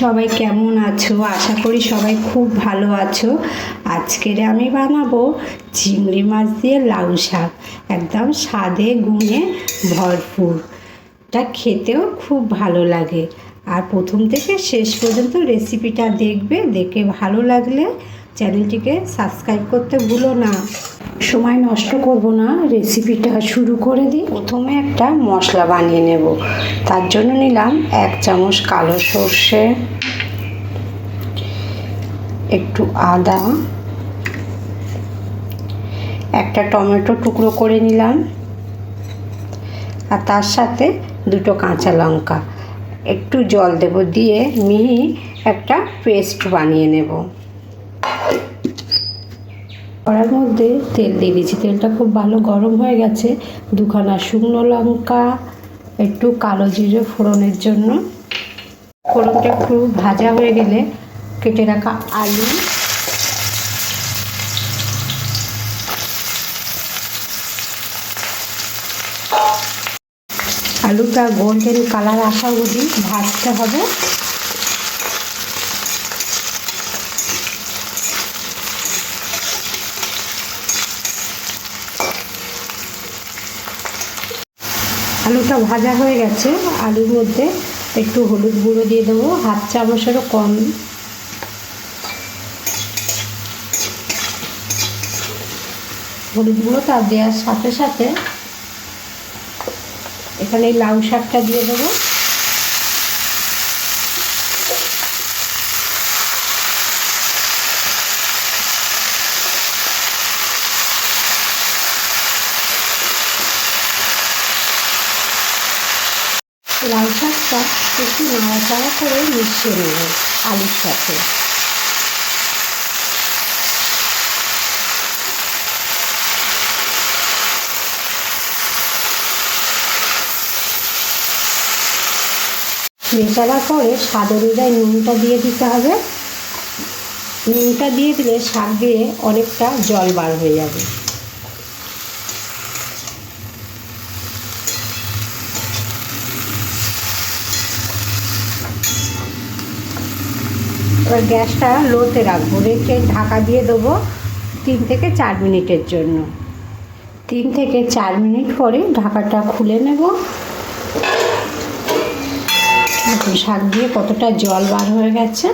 সবাই কেমন আছো? আশা করি সবাই খুব ভালো আছো। আজকের আমি বানাবো চিংড়ি মাছ দিয়ে লাউ শাক। একদম স্বাদে গুণে ভরপুর। এটা খেতেও খুব ভালো লাগে। আর প্রথম থেকে শেষ পর্যন্ত রেসিপিটা দেখবে, দেখে ভালো লাগলে চ্যানেলটিকে সাবস্ক্রাইব করতে ভুলো না। সময় নষ্ট করব না রেসিপিটা শুরু করে দিই। প্রথমে একটা মশলা বানিয়ে নেব। তার জন্য নিলাম এক চামচ কালো সর্ষে, একটু আদা, একটা টমেটো টুকরো করে নিলাম, আর তার সাথে দুটো কাঁচা লঙ্কা। একটু জল দেব দিয়ে মিহি একটা পেস্ট বানিয়ে নেব। কড়ার মধ্যে তেল দিয়ে দিয়েছি। তেলটা খুব ভালো গরম হয়ে গেছে। দুখানা শুকনো লঙ্কা, একটু কালো জিরে ফোড়নের জন্য। ফোড়নটা একটু ভাজা হয়ে গেলে কেটে রাখা আলু। আলুটা গোল্ডেন কালার আসা অবধি ভাজতে হবে। আলুটা ভাজা হয়ে গেছে, আলুর মধ্যে একটু হলুদ গুঁড়ো দিয়ে দেবো, হাফ চামচেরও কম। হলুদ গুঁড়ো তার দেওয়ার সাথে সাথে এখানে লাউ শাকটা দিয়ে দেবো। লাউ শাকটা একটু নাড়াচাড়া করে মিশিয়ে নেব আলুর সাথে। মেশাবার পরে স্বাদ অনুযায়ী নুনটা দিয়ে দিতে হবে। নুনটা দিয়ে দিলে শাক দিয়ে অনেকটা জল বার হয়ে যাবে। এবার গ্যাসটা লোতে রাখব। রেখে ঢাকা দিয়ে দেবো তিন থেকে চার মিনিটের জন্য। তিন থেকে চার মিনিট পরে ঢাকাটা খুলে নেব। শাক দিয়ে কতটা জল বার হয়ে গেছে।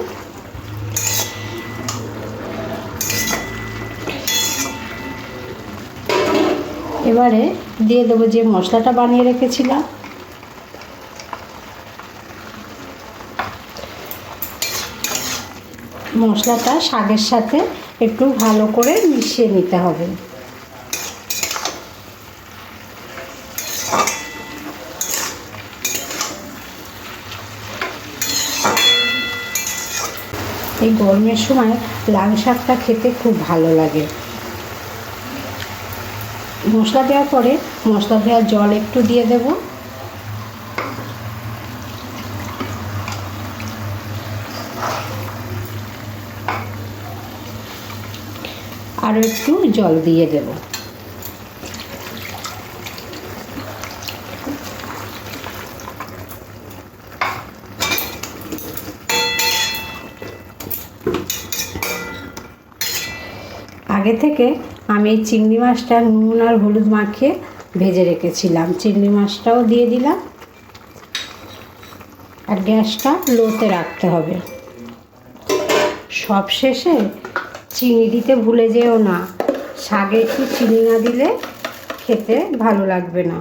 এবারে দিয়ে দেবো যে মশলাটা বানিয়ে রেখেছিলাম। মশলাটা শাকের সাথে একটু ভালো করে মিশিয়ে নিতে হবে। এই গরমের সময় লাউ শাকটা খেতে খুব ভালো লাগে। মশলা দেওয়ার পরে মশলা দেওয়ার জল একটু দিয়ে দেবো। আরও একটু জল দিয়ে দেব। আগে থেকে আমি এই চিংড়ি মাছটা নুন আর হলুদ মাখিয়ে ভেজে রেখেছিলাম। চিংড়ি মাছটাও দিয়ে দিলাম। আর গ্যাসটা লোতে রাখতে হবে। সব শেষে চিনি দিতে ভুলে যেও না। শাগে একটু চিনি না দিলে খেতে ভালো লাগবে না।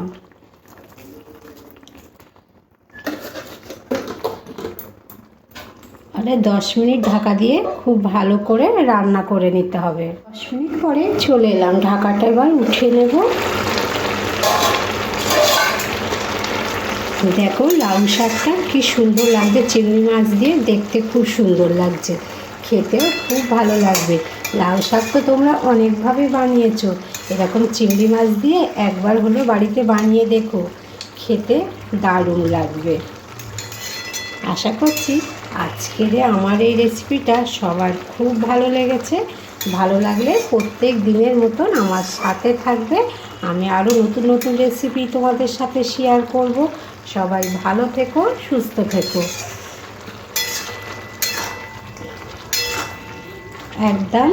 আরে দশ মিনিট ঢাকা দিয়ে খুব ভালো করে রান্না করে নিতে হবে। দশ মিনিট পরে চলে এলাম। ঢাকাটা এবার উঠিয়ে নেব। দেখো লাউ শাকটা কি সুন্দর লাগছে। চিংড়ি মাছ দিয়ে দেখতে খুব সুন্দর লাগছে। খেতেও খুব ভালো লাগবে। লাউ শাক তো তোমরা অনেকভাবে বানিয়েছো। এরকম চিংড়ি মাছ দিয়ে একবার হলো বাড়িতে বানিয়ে দেখো। খেতে দারুণ লাগবে। আশা করছি আজকের আমার এই রেসিপিটা সবার খুব ভালো লেগেছে। ভালো লাগলে প্রত্যেক দিনের মতন আমার সাথে থাকবে। আমি আরও নতুন নতুন রেসিপি তোমাদের সাথে শেয়ার করব। সবাই ভালো থেকো, সুস্থ থেকো। একদম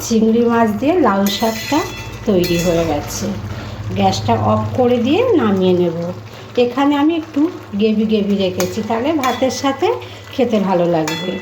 চিংড়ি মাছ দিয়ে লাউ শাকটা তৈরি হয়ে গেছে। গ্যাসটা অফ করে দিয়ে নামিয়ে নেব। এখানে আমি একটু গেবি গেবি রেখেছি, তাহলে ভাতের সাথে খেতে ভালো লাগবে।